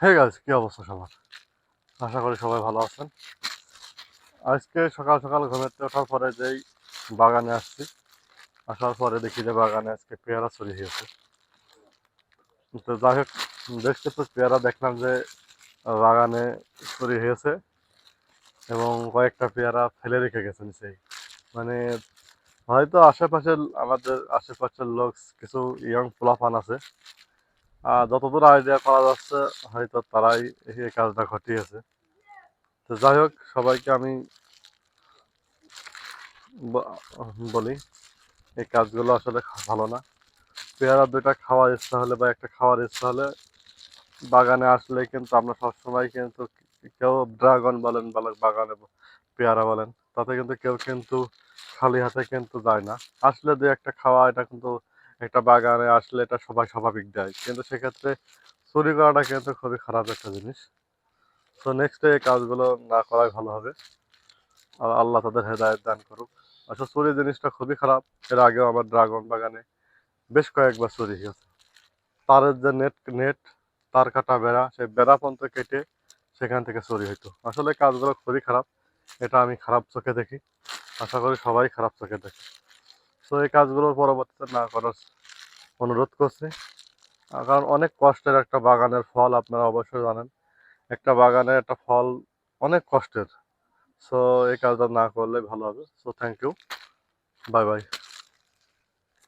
হে গাছ কি অবস্থা সবার? আশা করি সবাই ভালো আছেন। আজকে সকাল সকাল ঘুমেতে ওঠার পরে যেই বাগানে আসছি, আসার পরে দেখি যে বাগানে আজকে পেয়ারা চুরি হয়েছে। তো যাই হোক, দেখতে তো পেয়ারা দেখলাম যে বাগানে চুরি হয়েছে এবং কয়েকটা পেয়ারা ফেলে রেখে গেছেন সেই মানে হয়তো আশেপাশের, আমাদের আশেপাশের লোক কিছু ইয়ং পোলাপান আছে যতদূর আইডিয়া করা যাচ্ছে, হয়তো তারাই এই কাজটা ঘটিয়েছে। তো যাই হোক, সবাইকে আমি বলি, এই কাজগুলো আসলে ভালো না। পেয়ারা দুটা খাওয়ার ইচ্ছা হলে বা একটা খাওয়ার ইচ্ছা হলে বাগানে আসলে কিন্তু আমরা সবসময় কিন্তু কেউ ড্রাগন বলেন বলেন বাগানে পেয়ারা বলেন, তাতে কিন্তু কেউ কিন্তু খালি হাতে কিন্তু যায় না। আসলে দু একটা খাওয়া, এটা কিন্তু একটা বাগানে আসলে এটা সবাই স্বাভাবিক দেয়। কিন্তু সেক্ষেত্রে চুরি করাটা কিন্তু খুবই খারাপ একটা জিনিস। তো নেক্সট এই কাজগুলো না করাই ভালো হবে। আর আল্লাহ তাদের হেদায়ত দান করুক। আসলে চুরি জিনিসটা খুবই খারাপ। এর আগেও আমার ড্রাগন বাগানে বেশ কয়েকবার চুরি হয়েছে। তারের যে নেট নেট, তার কাটা বেড়া, সেই বেড়া পর্যন্ত কেটে সেখান থেকে চুরি হইতো। আসলে কাজগুলো খুবই খারাপ। এটা আমি খারাপ চোখে দেখি। আশা করি সবাই খারাপ চোখে দেখে। তো এই কাজগুলো পরবর্তীতে না করার অনুরোধ করছি। কারণ অনেক কষ্টের একটা বাগানের ফল আপনারা অবশ্যই জানেন। একটা বাগানের একটা ফল অনেক কষ্টের। সো এই কাজটা না করলে ভালো হবে। So thank you bye bye